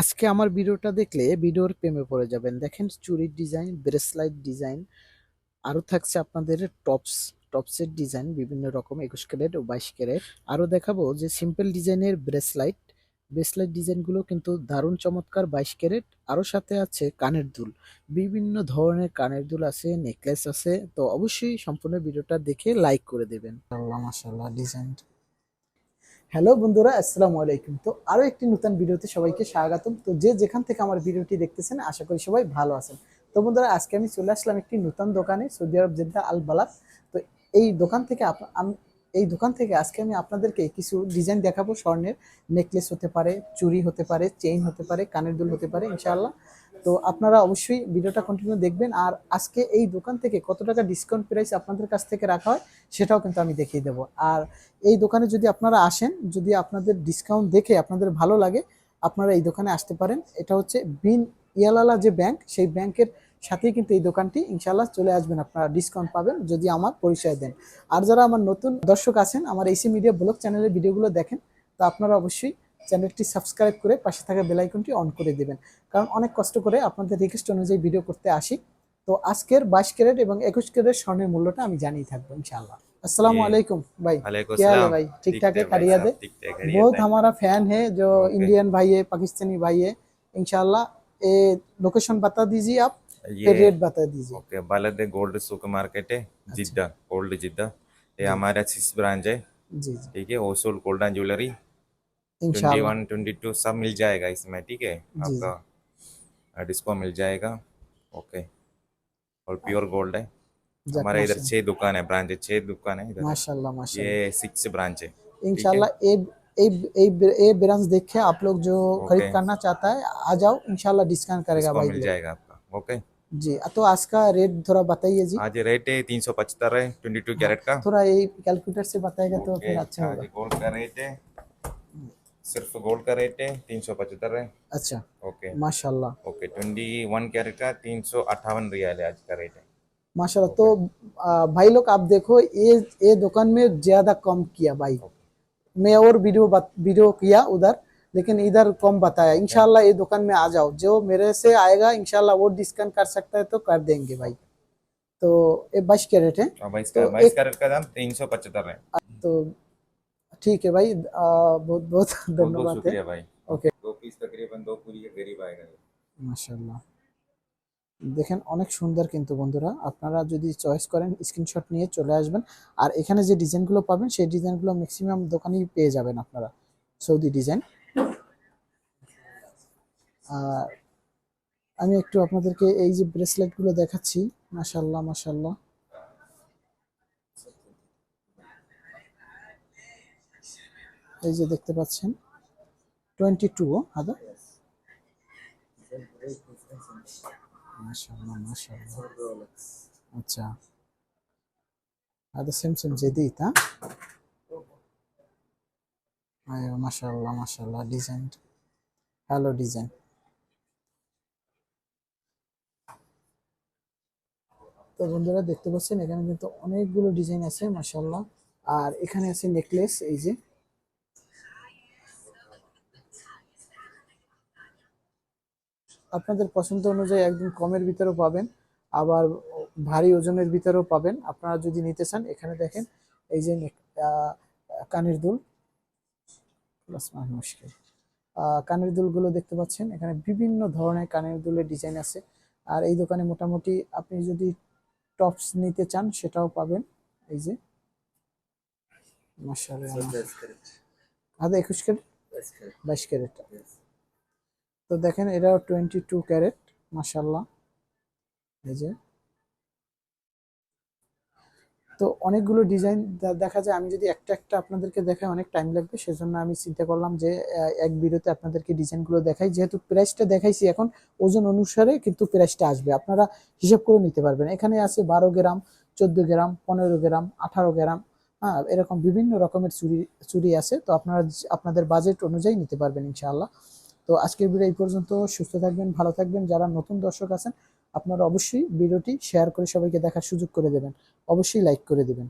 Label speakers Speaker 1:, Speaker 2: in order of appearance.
Speaker 1: আজকে আমার ভিডিওটা দেখলে ভিডিওর প্রেমে পড়ে যাবেন। দেখেন চুরির ডিজাইন, ব্রেসলাইট ডিজাইন, আরও থাকছে আপনাদের টপস, টপসের ডিজাইন বিভিন্ন রকম, একুশ ক্যারেট ও বাইশ ক্যারেট। আরও দেখাবো যে সিম্পল ডিজাইনের ব্রেসলাইট ব্রেসলাইট ডিজাইনগুলো কিন্তু দারুণ চমৎকার, বাইশ ক্যারেট। আরও সাথে আছে কানের দুল, বিভিন্ন ধরনের কানের দুল আছে, নেকলেস আছে, তো অবশ্যই সম্পূর্ণ ভিডিওটা দেখে লাইক করে দেবেন। মাশাল্লাহ ডিজাইন। হ্যালো বন্ধুরা, আসসালামু আলাইকুম। তো আরও একটি নতুন ভিডিওতে সবাইকে স্বাগতম। তো যে যেখান থেকে আমার ভিডিওটি দেখতেছেন, আশা করি সবাই ভালো আছেন। তো বন্ধুরা, আজকে আমি চলে আসলাম একটি নতুন দোকানে, সৌদি আরব জেদ্দা আল বালাত। তো এই দোকান থেকে আম- এই দোকান থেকে আজকে আমি আপনাদেরকে কিছু ডিজাইন দেখাবো। স্বর্ণের নেকলেস হতে পারে, চুড়ি হতে পারে, চেইন হতে পারে, কানের দুল হতে পারে, ইনশাআল্লাহ। তো আপনারা অবশ্যই ভিডিওটা কন্টিনিউ দেখবেন। আর আজকে এই দোকান থেকে কত টাকা ডিসকাউন্ট প্রাইস আপনাদের কাছ থেকে রাখা হয়, সেটাও কিন্তু আমি দেখিয়ে দেবো। আর এই দোকানে যদি আপনারা আসেন, যদি আপনাদের ডিসকাউন্ট দেখে আপনাদের ভালো লাগে, আপনারা এই দোকানে আসতে পারেন। এটা হচ্ছে বিন ইয়ালালা যে ব্যাংক সেই ব্যাংকের সাথেই কিন্তু এই দোকানটি ইনশাল্লাহ চলে আসবেন। আপনারা ডিসকাউন্ট পাবেন, যদি আমার পরিচয় দেন। আর যারা আমার নতুন দর্শক আছেন, আমার এসি মিডিয়া ব্লগ চ্যানেলের ভিডিওগুলো দেখেন, তো আপনারা অবশ্যই চ্যানেলটি সাবস্ক্রাইব করে পাশে থাকা বেলাইকনটি অন করে দেবেন কারণ অনেক কষ্ট করে আপনাদের রিকোয়েস্ট অনুযায়ী ভিডিও করতে আসি তো আজকের বাইশ ক্যারেট এবং একুশ ক্যারেট স্বর্ণের মূল্যটা আমি জানিয়ে থাকবো ইনশাআল্লাহ আসসালামু
Speaker 2: जी।
Speaker 1: आलैकुम भाई
Speaker 2: वालेकुम
Speaker 1: क्या हाल है
Speaker 2: सलाम
Speaker 1: भाई ठीक
Speaker 2: ठीक
Speaker 1: ठाक है
Speaker 2: है भाई
Speaker 1: खैरियत
Speaker 2: साहब,
Speaker 1: है
Speaker 2: ठीक है खैरियत
Speaker 1: बहुत
Speaker 2: है।
Speaker 1: हमारा फैन है जो
Speaker 2: ओके।
Speaker 1: इंडियन भाई है पाकिस्तानी भाई है इंशाल्लाह ये लोकेशन बता दीजिए आप फिर
Speaker 2: ये
Speaker 1: रेट बता दीजिए
Speaker 2: ओके बालद गोल्ड सुपर मार्केट है
Speaker 1: अच्छा।
Speaker 2: जिद्दा गोल्ड जिद्दा ये हमारा सिक्स ब्रांच है
Speaker 1: जी जी
Speaker 2: ठीक है ओसोल gold and jewellery
Speaker 1: twenty
Speaker 2: one twenty two सब मिल जाएगा इसमें ठीक है? आपका डिस्को मिल जाएगा ओके और प्योर गोल्ड है। हमारा इधर छह दुकान है ब्रांच है छह दुकान है इधर।
Speaker 1: माशाल्लाह माशाल्लाह।
Speaker 2: ये सिक्स ब्रांच है
Speaker 1: इंशाल्लाह ये ये ये ये ब्रांच देखे आप लोग जो खरीद करना चाहता है आ जाओ इंशाल्लाह डिस्काउंट करेगा भाई।
Speaker 2: मिल जाएगा आपका ओके
Speaker 1: जी तो आज का रेट थोड़ा बताइए जी।
Speaker 2: आज रेट है तीन सौ पचहत्तर है ट्वेंटी टू कैरेट का।
Speaker 1: थोड़ा ये कैलकुलेटर से बताएगा तो फिर अच्छा होगा।
Speaker 2: गोल्ड का रेट है। सिर्फ़ गोल्ड का रेट है तीन सौ पचहत्तर है।
Speaker 1: अच्छा।
Speaker 2: ओके
Speaker 1: माशाल्लाह।
Speaker 2: ओके ट्वेंटी वन कैरेट का तीन सौ अट्ठावन रियाल है आज का रेट है।
Speaker 1: माशाल्लाह तो आ, भाई लोग आप देखो ये ये दुकान में ज़्यादा कम किया भाई। मैं और वीडियो वीडियो किया उधर लेकिन इधर कम बताया। इनशाला ये दुकान में आ जाओ। जो मेरे से आएगा इंशाल्लाह वो डिस्काउंट कर सकता है तो कर देंगे भाई। तो ये बाईस कैरेट है।
Speaker 2: इसका
Speaker 1: तो
Speaker 2: बाईस कैरेट का दाम तीन सौ पचहत्तर है।
Speaker 1: तो ठीक है भाई आ, बहुत बहुत
Speaker 2: बहुत बहुत
Speaker 1: धन्यवाद है
Speaker 2: शुक्रिया भाई
Speaker 1: ओके
Speaker 2: दो पीस तकरीबन दो पूरी के करीब आएगा
Speaker 1: মাশাল্লাহ দেখেন অনেক সুন্দর কিন্তু বন্ধুরা আপনারা যদি চয়েস করেন স্ক্রিনশট নিয়ে চলে আসবেন আর এখানে যে ডিজাইনগুলো পাবেন সেই ডিজাইনগুলো ম্যাক্সিমাম দোকানেই পেয়ে যাবেন আপনারা সৌদি ডিজাইন আর আমি একটু আপনাদেরকে এই যে ব্রেসলেটগুলো দেখাচ্ছি মাশাল্লাহ মাশাল্লাহ এই যে দেখতে পাচ্ছেন টোয়েন্টি টু হাজার আচ্ছা। আদা সেম সেম যেদিই তা? মাসাল্লাহ মাসাল্লাহ ডিজাইন হ্যালো ডিজাইন তো বন্ধুরা, দেখতে পাচ্ছেন, এখানে কিন্তু অনেকগুলো ডিজাইন আছে মাসাল্লাহ আর এখানে আছে নেকলেস এই যে আপনাদের পছন্দ অনুযায়ী একদম কমের ভিতরেও পাবেন আবার ভারী ওজনের ভিতরেও পাবেন। আপনারা যদি নিতে চান এখানে দেখেন এই যে কানের দুল। মুশকিল। কানের দুলগুলো দেখতে পাচ্ছেন এখানে বিভিন্ন ধরনের কানের দুলের ডিজাইন আছে। আর এই দোকানে মোটামুটি আপনি যদি টপস নিতে চান সেটাও পাবেন। এই যে মাশাআল্লাহ। আদা একুশ ক্যারেট? বাইশ ক্যারেট। তো দেখেন এটাও টোয়েন্টি টু ক্যারেট মাশাল্লাহ এই যে। তো অনেকগুলো ডিজাইন দেখা যায়, আমি যদি একটা একটা আপনাদেরকে দেখাই, অনেক টাইম লাগবে, সেজন্য আমি চিন্তা করলাম যে এক ভিডিওতে আপনাদেরকে ডিজাইনগুলো দেখাই। যেহেতু প্রাইসটা দেখাইছি এখন, ওজন অনুসারে কিন্তু প্রাইসটা আসবে। আপনারা হিসাব করে নিতে পারবেন। এখানে আছে বারো গ্রাম, চোদ্দ গ্রাম, পনেরো গ্রাম, আঠারো গ্রাম হ্যাঁ এরকম বিভিন্ন রকমের চুরি চুরি আছে। তো আপনারা আপনাদের বাজেট অনুযায়ী নিতে পারবেন, ইনশাআল্লাহ। তো আজকের ভিডিও এই পর্যন্ত। সুস্থ থাকবেন, ভালো থাকবেন। যারা নতুন দর্শক আছেন, আপনারা অবশ্যই ভিডিওটি শেয়ার করে সবাইকে দেখার সুযোগ করে দেবেন। অবশ্যই লাইক করে দেবেন।